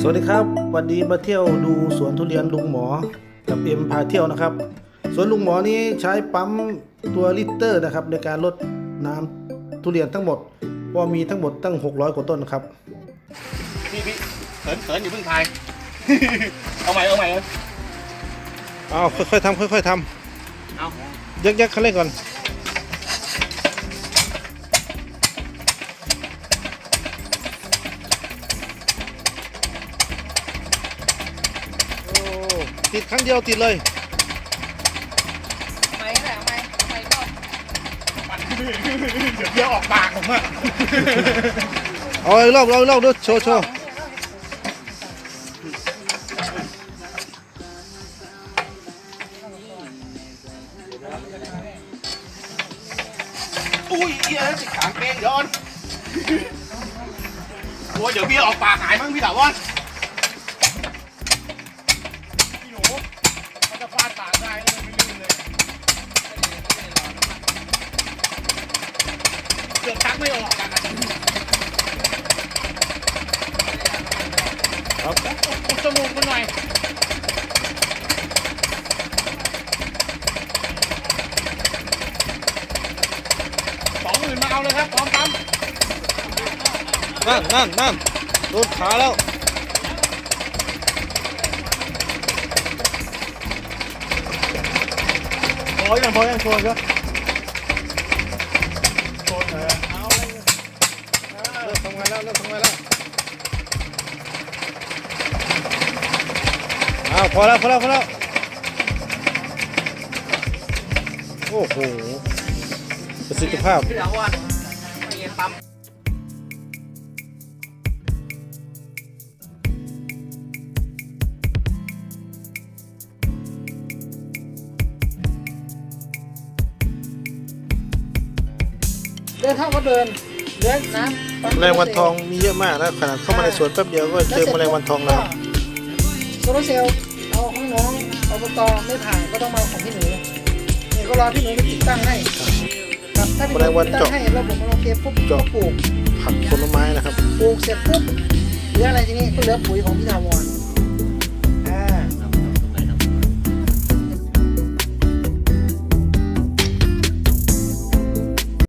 สวัสดีครับ วันนี้มาเที่ยวดูสวนทุเรียนลุงหมอ กับเอ็มพาเที่ยวนะครับ สวนลุงหมอนี้ใช้ปั๊มตัวลิตเตอร์นะครับ ในการลดน้ำทุเรียนทั้งหมดเพราะว่ามีทั้งหมดตั้ง 600 กว่าต้นนะครับพี่พี่เขินเขินอยู่าเพิ่งทาย เอาใหม่เอาใหม่เอาเอาค่อยๆทำค่อยๆทเอาำยักยักคันเร่งก่อน ติดครั้งเดียวติดเลยไม่แหละไม่ไม่ก็ปั่นเดี๋ยวเดี๋ยวออกปากผมอะเอาอีกรอบเอาอีกรอบดูโชว์โชว์อุ้ยเอี้ยสิขางเกงย้อนกลัวเดี๋ยวพี่ออกปากหายมั้งพี่ถาวร เกือบชักไม่ออกกันนะครับอุดจมูกมันหน่อยสองหมื่นมาเอาเลยครับพร้อมปั๊มนั่นนั่นนั่นโดนขาแล้วพอยังพอยังโชว์ครับ เริ่มทำงานแล้วอ้าวพอแล้วพอแล้วพอแล้วโอ้โหประสิทธิภาพเย็นปั๊มเดินเท่าก็เดิน เดินน้ำแมลงวันทองมีเยอะมากนะขนาดเข้ามาในสวนแป๊บเดียวก็เจอแมลงวันทองแล้วโซลาร์เซลล์เอาของน้องอบตไม่ผ่านก็ต้องมาของพี่หนูเนี่ยก็รอพี่หนูไปติดตั้งให้ครับถ้าพี่หนูติดตั้งให้ระบบมันโอเคปุ๊บก็ปลูกผักผลไม้นะครับปลูกเสร็จปุ๊บเหลืออะไรทีนี้ก็เหลือปุ๋ยของพี่ถาวร